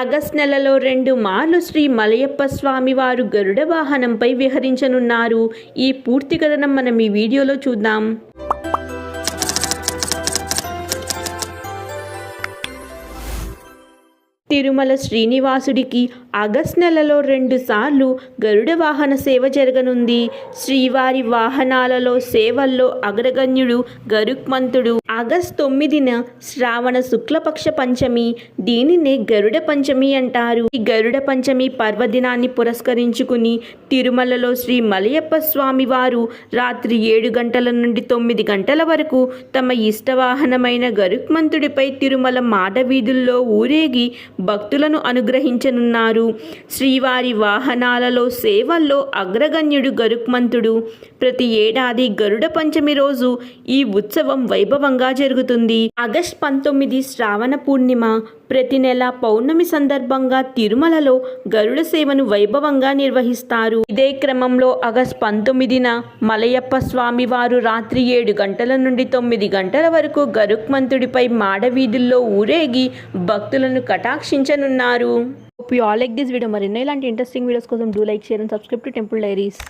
August నెలలో రెండు మార్లు శ్రీ మలయప్ప స్వామి వారు గరుడ వాహనంపై విహరించనున్నారు. ఈ పూర్తి కథనం మనం ఈ వీడియోలో చూద్దాం. తిరుమల శ్రీనివాసుడికి ఆగస్ట్ నెలలో రెండుసార్లు గరుడ వాహన సేవ జరగనుంది. శ్రీవారి వాహనాలలో సేవల్లో అగ్రగణ్యుడు గరుక్మంతుడు. ఆగస్ట్ తొమ్మిదిన శ్రావణ శుక్లపక్ష పంచమి దీనినే గరుడ పంచమి అంటారు. ఈ గరుడ పంచమి పర్వదినాన్ని పురస్కరించుకుని తిరుమలలో శ్రీ మలయప్ప స్వామి వారు రాత్రి ఏడు గంటల నుండి తొమ్మిది గంటల వరకు తమ ఇష్టవాహనమైన గరుక్మంతుడిపై తిరుమల మాడవీధుల్లో ఊరేగి భక్తులను అనుగ్రహించనున్నారు. శ్రీవారి వాహనాలలో సేవల్లో అగ్రగణ్యుడు గరుక్మంతుడు. ప్రతి ఏడాది గరుడ పంచమి రోజు ఈ ఉత్సవం వైభవంగా జరుగుతుంది. ఆగస్ట్ పంతొమ్మిది శ్రావణ పూర్ణిమ ప్రతి నెల పౌర్ణమి సందర్భంగా తిరుమలలో గరుడ సేవను వైభవంగా నిర్వహిస్తారు. ఇదే క్రమంలో ఆగస్ట్ పంతొమ్మిదిన మలయప్ప స్వామి వారు రాత్రి ఏడు గంటల నుండి తొమ్మిది గంటల వరకు గరుక్మంతుడిపై మాడవీధుల్లో ఊరేగి భక్తులను కటాక్షించనున్నారు. You all like this video మరిన్నో ఇలాంటి ఇంట్రెస్టింగ్ వీడియోస్ కోసం do like share and subscribe to Temple Diaries